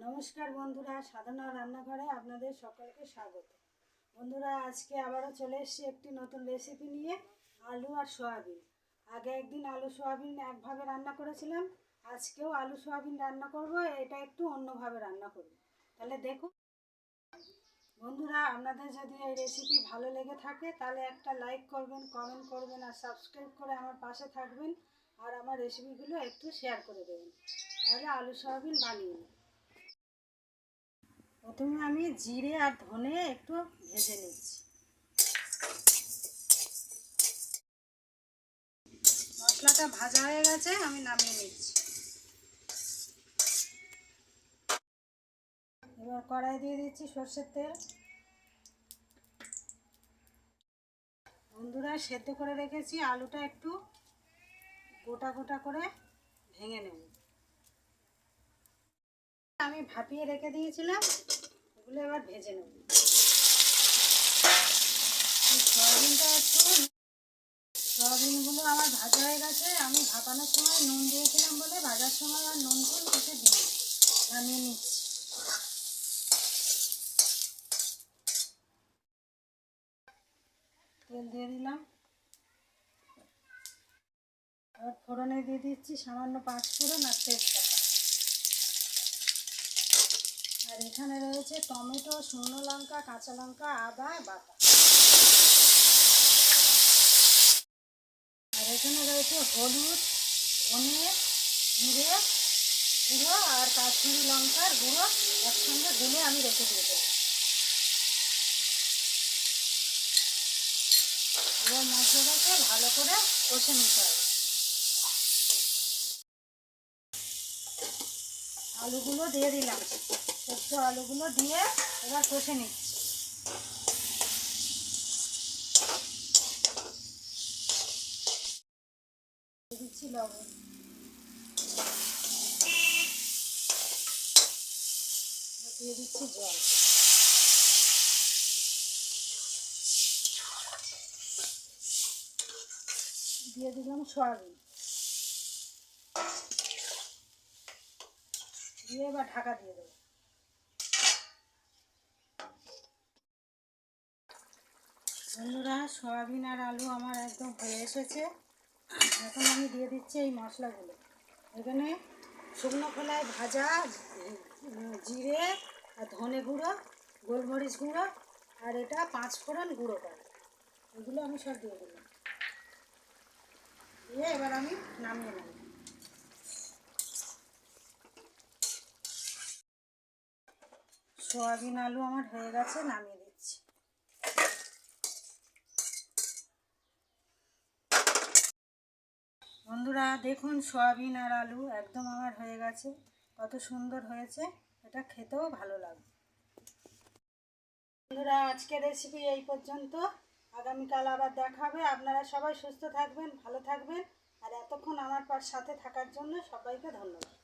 নমস্কার বন্ধুরা, সাধনা রান্নাঘরে আপনাদের সকলকে স্বাগত। বন্ধুরা, আজকে আবারও চলে এসেছি একটি নতুন রেসিপি নিয়ে, আলু আর সয়াবিন। আগে একদিন আলু সয়াবিন একভাবে রান্না করেছিলাম, আজকেও আলু সয়াবিন রান্না করব, এটা একটু অন্যভাবে রান্না করব। তাহলে দেখুন, বন্ধুরা, আপনাদের যদি এই রেসিপি ভালো লেগে থাকে, তাহলে একটা লাইক করবেন কমেন্ট করবেন, আর সাবস্ক্রাইব করে আমার পাশে থাকবেন, আর আমার রেসিপিগুলো একটু শেয়ার করে দেবেন। তাহলে আলু সয়াবিন বানিয়ে নিই। প্রথমে আমি জিরে আর ধনে একটু ভেজে নিচ্ছি। মশলাটা ভাজা হয়ে গেছে, আমি নামিয়ে নিচ্ছি। এবার কড়াই দিয়ে দিচ্ছি সর্ষের তেল। বন্ধুরা, সেদ্ধ করে রেখেছি, আলুটা একটু গোটা গোটা করে ভেঙে নেব। আমি ভাপিয়ে রেখে দিয়েছিলাম। এগুলো এবার ভেজে নেব। সয়াবিনটা একটু, সয়াবিনগুলো আমার ভাজা হয়ে গেছে। আমি ভাপানোর সময় নুন দিয়েছিলাম বলে ভাজার সময় আর নুন ফুল কিছু দিই নামিয়ে নিচ্ছি। তেল দিয়ে দিলাম। এবার ফোড়নে দিয়ে দিচ্ছি সামান্য পাঁচ ফোড়ন আর তেজপাতা। আর এখানে রয়েছে টমেটো, শুকনো লঙ্কা, কাঁচা লঙ্কা, আদা, বাটা। আর এখানে রয়েছে হলুদ ধনে জিরে গুঁড়ো আর কাশ্মীরি লঙ্কার গুঁড়ো একসঙ্গে গুলে আমি রেখে দিয়ে এবার মশলাটাকে ভালো করে কষে নিতে হবে। আলুগুলো দিয়ে দিলাম। সেদ্ধ আলুগুলো দিয়ে এবার কষে নিচ্ছি। দিচ্ছি লবণ। দিয়ে দিচ্ছি জল। দিয়ে দিলাম সয়াবিন। দিয়ে এবার ঢাকা দিয়ে দেবো। বন্ধুরা, সয়াবিন আর আলু আমার একদম হয়ে এসেছে। এখন আমি দিয়ে দিচ্ছি এই মশলাগুলো। এখানে শুকনো খোলায় ভাজা জিরে আর ধনে গুঁড়ো, গোলমরিচ গুঁড়ো আর এটা পাঁচ ফোড়ন গুঁড়ো করা। এগুলো আমি সব দিয়ে দিলাম। দিয়ে এবার আমি নামিয়ে নেব। সোয়াবিন আলু আমার হয়ে গেছে, নামিয়ে দিচ্ছি। বন্ধুরা, দেখুন সয়াবিন আর আলু একদম আমার হয়ে গেছে। কত সুন্দর হয়েছে, এটা খেতেও ভালো লাগবে। বন্ধুরা, আজকের রেসিপি এই পর্যন্ত। আগামীকাল আবার দেখাবে আপনারা সবাই সুস্থ থাকবেন, ভালো থাকবেন। আর এতক্ষণ আমার সাথে থাকার জন্য সবাইকে ধন্যবাদ।